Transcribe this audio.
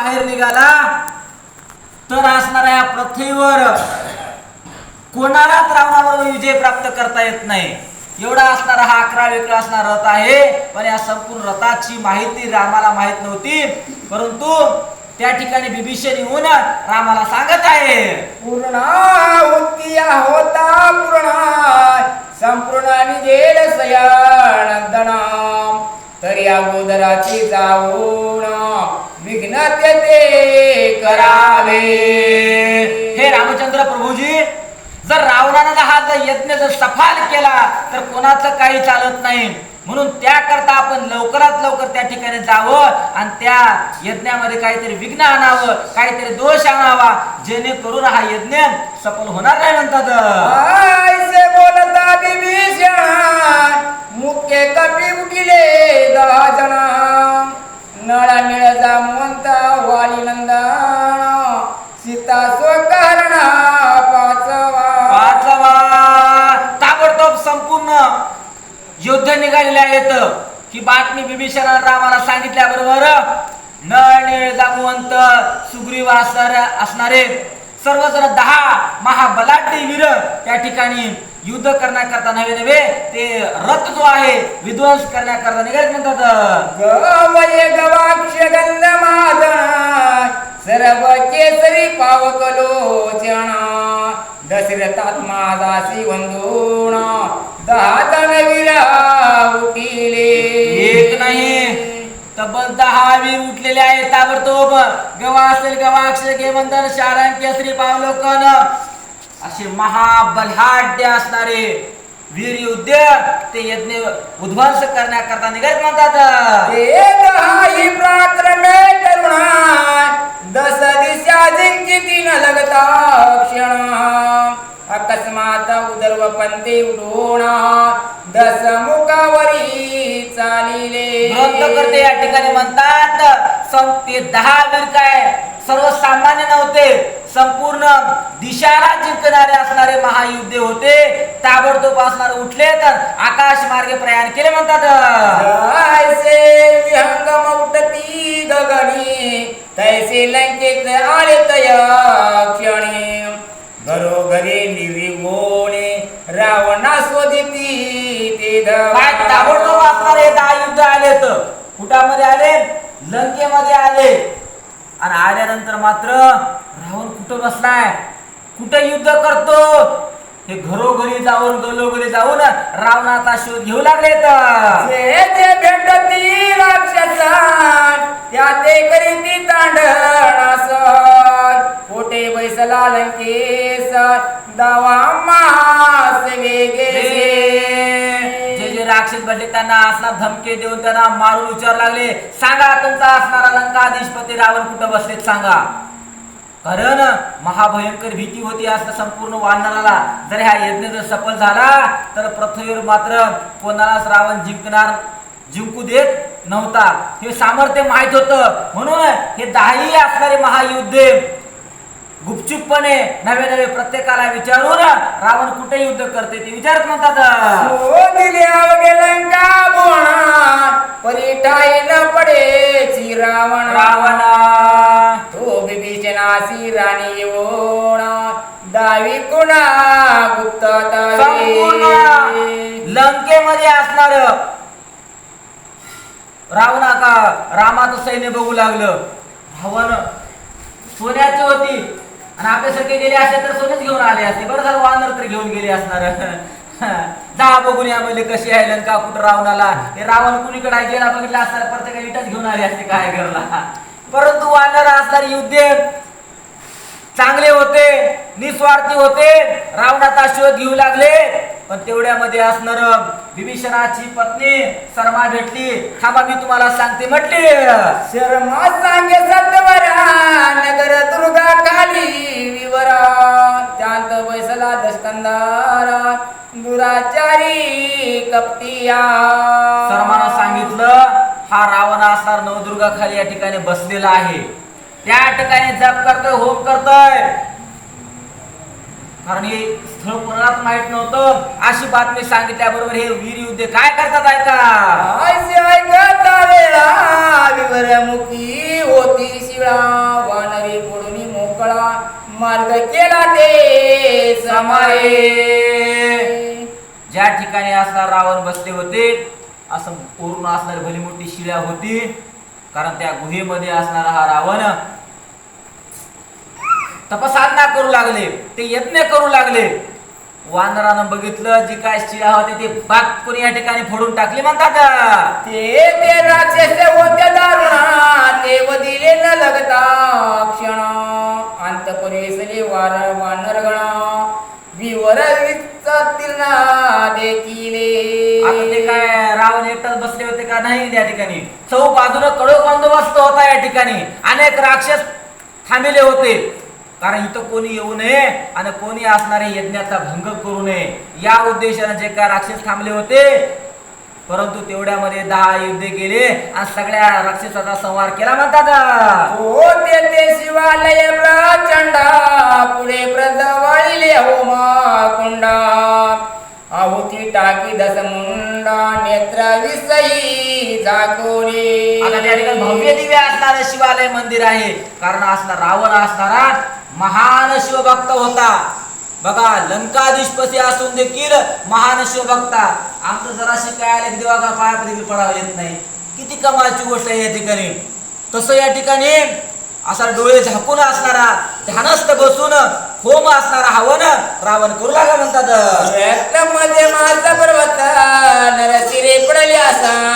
बाहेर निघाला तर असणाऱ्या या पृथ्वीवर कोणालाच रावणावर विजय प्राप्त करता येत नाही. एवढा असणारा हा अकरा वेगळा असणारा रथ आहे पण या संपूर्ण रथाची माहिती रामाला माहीत नव्हती. परंतु त्या ठिकाणी बिभीषण येऊन रामाला सांगत आहे. पूर्णाहुतिया होता पूर्ण संपूर्ण निजेल सयानंदनाम. तरी अगोदराची जाऊन विघ्न ते करावे. हे रामचंद्र प्रभूजी जर रावणानं हा जर यज्ञ जर सफाल केला तर कोणाचं काही चालत नाही. म्हणून त्याकरता आपण लवकरात लवकर त्या ठिकाणी जावं आणि त्या यज्ञामध्ये काहीतरी विघ्न आणावं काहीतरी दोष आणावा. जेणेकरून हा यज्ञ सफल होणार नाही म्हणतात. स्वकर्ण पाचवा. वाचवा ताबडतोब संपूर्ण योद्धा निघालेले आहेत. ही बातमी बिभीषण रामाला सांगितल्याबरोबर नळ जामवंत सुग्रीव असणार- असणारे सर्वजण दहा महाबलाढ्य वीर त्या ठिकाणी युद्ध करण्याकरता नवे नवे ते रथ जो आहे विध्वंस करण्याकरता निघाले म्हणतात. दशरथात माझासी वंदूण दहा जण विरा उठिले एक नाही. तब्बल दहा वीर उठलेले आहेत ताबडतोब. गवा असेल गवा अक्षर गेवंदन शारण केसरी पावलोकन. असे महाबलहाड्य असणारे वीर युद्ध ते यज्ञ उद्ध्वंस करण्याकरता निघत म्हणतात. ते पराक्रमे दस दिशा जिंकी तीन लगता क्षण उदर्व पंथे उडून दस मुखावरी चालिले ग्रंथकर्ते या ठिकाणी म्हणतात ते दहा वीर काय? सर्वसामान्य नव्हते. संपूर्ण दिशाला जिंकणारे असणारे महायुद्धे होते. ताबडतोब असणारे उठले तर आकाश मार्गे प्रयाण केले म्हणतात. ऐसे विहंगम उठती गगनी. तैसे लंकेत आले तया क्षणी. घरोघरी निर्विगोणे रावणा शोधिती ते काय ताबडतोब असणारे दहा युद्ध आले तर कुटामध्ये आले लंकेमध्ये आले. आणि आल्यानंतर मात्र रावण कुठं बसलाय? कुठं युद्ध करतो? हे घरोघरी जाऊन गलोघरी जाऊन रावणाचा शोध घेऊ लागले तर. जे भेटती त्या ते करीती तांडणास कोठे बैसला लंकेश दावा मास वेगे जे जे राक्षस बनले त्यांना असणार धमके देऊन त्यांना मारून विचार लागले. सांगा तुमचा असणारा लंकाधीशपती रावण कुठं बसलेत सांगा. कारण महाभयंकर भीती होती असं संपूर्ण वानराला. जर हा यज्ञ जर सफल झाला तर पृथ्वीवर मात्र कोणालाच रावण जिंकणार जिंकू देत नव्हता. हे सामर्थ्य माहीत होतं. म्हणून हे दहाही असणारे महायुद्धे गुपचूपपणे नवे नवे प्रत्येकाला विचारून रावण कुठे युद्ध करते ते विचारत म्हणतात. पडे रावण रावण. तो विभीषणासी राणी येऊन दावी कुणा गुप्त संपूर्ण लंकेमध्ये असणार रावणा का रामाचं सैन्य बघू लागलं. रावण सोन्याची होती. आणि आपल्यासारखे गेले असते तर सोनेच घेऊन आले असते. बरं झालं वानर तर घेऊन गेले असणार. जा बघून या कशी आहे लंका कुठं रावणाला. हे रावण कुणीकडे आहे? गेला बघितला असणार प्रत्येक इटाच घेऊन आले असते काय करला परंतु वानर असणार युद्धे. चांगले होते निस्वार्थी होते. रावणाचा शोध घेऊ लागले. पण तेवढ्यामध्ये असणार विभीषणाची पत्नी शर्मा भेटली. थांबा मी तुम्हाला सांगते म्हटली. शर्मा सांगे सत्वरा नगर दुर्गा काली विवरा त्यात बैसला दस्कंदारा दुराचारी कपटिया. शर्मानं सांगितलं हा रावण असणार नवदुर्गा खाली या ठिकाणी बसलेला आहे. त्या ठिकाणी जप करतोय होम करतोय. कारण हे स्थळ कोणालाच माहीत नव्हतं. अशी बातमी सांगितल्याबरोबर हे वीर युद्ध काय करतात ऐका ऐकता वेळा मुखी होती शिव शिळा. मार्ग केला ते समाये ज्या ठिकाणी असणार रावण बसले होते असं वरून असणारी भली मोठी शिळ्या होती कारण त्या गुहेमध्ये असणारा हा रावण. तपसाधना करू लागले ते यत्न करू लागले. वानरानं बघितलं जी काय शिळा होती ते बाग कोणी या ठिकाणी फोडून टाकली म्हणतात. ते ते राक्षस होते दारुणा ते वदिले न लगता क्षणा. परिसले वार वानरगणा. विवर विचारतील ना देखिले ते काय रावण एकटाच बसले होते का नाही त्या ठिकाणी? चौ बाजूनं कडक बंदोबस्त होता या ठिकाणी. अनेक राक्षस थांबलेले होते. कारण इथं कोणी येऊ नये आणि कोणी असणारे यज्ञाचा भंग करू नये. या उद्देशाने जे काय राक्षस थांबले होते परंतु तेवढ्यामध्ये दहा युद्ध केले आणि सगळ्या राक्षसाचा संहार केला म्हणतात. हो ते शिवालय प्रचंडा पुढे प्रजवळीले होमा कुंडा आहुती टाकी दस मुंडा नेत्र विसई झाकोरे आता त्या ठिकाणी भव्य दिव्य असणारं शिवालय मंदिर आहे. कारण असणार रावण असणारा महान शिवभक्त होता. बघा लंकाधीशपती असून देखील महान शिवभक्ता. आमचं जराशी काय आलं की देवा का पाया देखील पडावं येत नाही. किती कमालची गोष्ट आहे या ठिकाणी. तसं या ठिकाणी असा डोळे झाकून असणारा ध्यानस्थ बसून होम असणारा हवन रावण करू लागला म्हणतात. मध्ये माझा पर्वत नरसिरे पडले असा.